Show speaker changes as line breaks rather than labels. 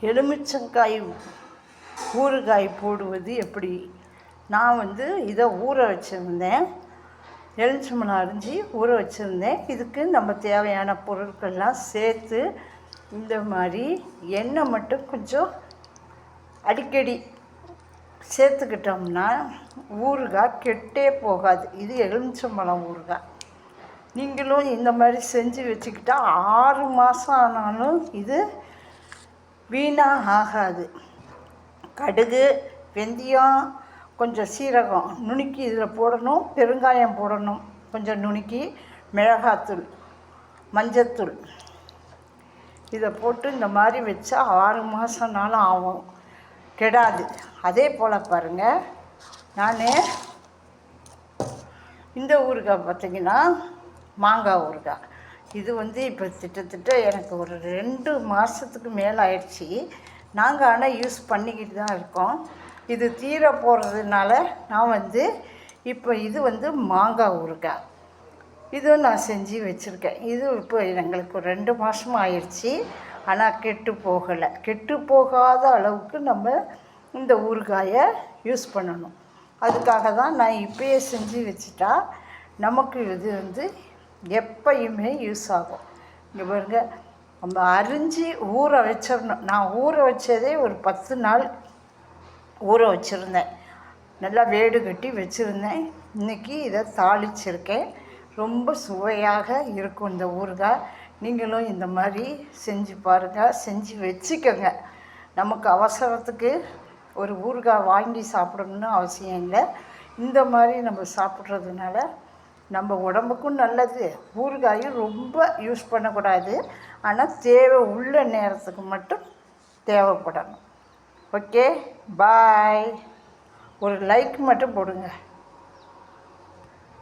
எலுமிச்சங்காய் ஊறுகாய் போடுவது எப்படி? நான் வந்து இதை ஊற வச்சுருந்தேன். எலுமிச்சம்பழம் அரிஞ்சு ஊற வச்சுருந்தேன். இதுக்கு நம்ம தேவையான பொருட்கள்லாம் சேர்த்து இந்த மாதிரி எண்ணெய் மட்டும் கொஞ்சம் அடிக்கடி சேர்த்துக்கிட்டோம்னா ஊறுகாய் கெட்டே போகாது. இது எலுமிச்சம்பழம் ஊறுகாய். நீங்களும் இந்த மாதிரி செஞ்சு வச்சுக்கிட்டா ஆறு மாதம் ஆனாலும் இது வீணாக ஆகாது. கடுகு வெந்தயம் கொஞ்சம் சீரகம் நுணுக்கி இதில் போடணும். பெருங்காயம் போடணும். கொஞ்சம் நுணுக்கி மிளகாத்தூள் மஞ்சத்தூள். இதை போட்டு இந்த மாதிரி வச்சா ஆறு மாதம்னாலும் ஆகும். கெடாது. அதே போல் பாருங்கள் நான் இந்த ஊறுகாய் பார்த்தீங்கன்னா மாங்காய் ஊறுகாய். இது வந்து இப்போ திட்டத்தட்ட எனக்கு ஒரு ரெண்டு மாதத்துக்கு மேலே ஆயிடுச்சு. நாங்கள் ஆனால் யூஸ் பண்ணிக்கிட்டு தான் இருக்கோம். இது தீர போகிறதுனால நான் வந்து இப்போ இது வந்து மாங்காய் ஊறுகாய். இதுவும் நான் செஞ்சு வச்சுருக்கேன். இது இப்போ எங்களுக்கு ஒரு ரெண்டு மாதமும் ஆயிடுச்சு. ஆனால் கெட்டு போகலை. கெட்டு போகாத அளவுக்கு நம்ம இந்த ஊறுகாயை யூஸ் பண்ணணும். அதுக்காக தான் நான் இப்பயே செஞ்சு வச்சுட்டா நமக்கு இது வந்து எப்பயுமே யூஸ் ஆகும். இங்கே பாருங்க நம்ம அரிஞ்சு ஊற வச்சிடணும். நான் ஊற வச்சதே ஒரு பத்து நாள் ஊற வச்சுருந்தேன். நல்லா வேடு கட்டி வச்சுருந்தேன். இன்றைக்கி இதை தாளிச்சிருக்கேன். ரொம்ப சுவையாக இருக்கும் இந்த ஊறுகாய். நீங்களும் இந்த மாதிரி செஞ்சு பாருங்கள் செஞ்சு வச்சுக்கோங்க. நமக்கு அவசரத்துக்கு ஒரு ஊறுகாய் வாங்கி சாப்பிடணும்னு அவசியம் இல்லை. இந்த மாதிரி நம்ம சாப்பிட்றதுனால நம்ம உடம்புக்கும் நல்லது. ஊறுகாயும் ரொம்ப யூஸ் பண்ணக்கூடாது. ஆனால் தேவை உள்ள நேரத்துக்கு மட்டும் தேவைப்படணும். ஓகே? பாய். ஒரு லைக் மட்டும் போடுங்க.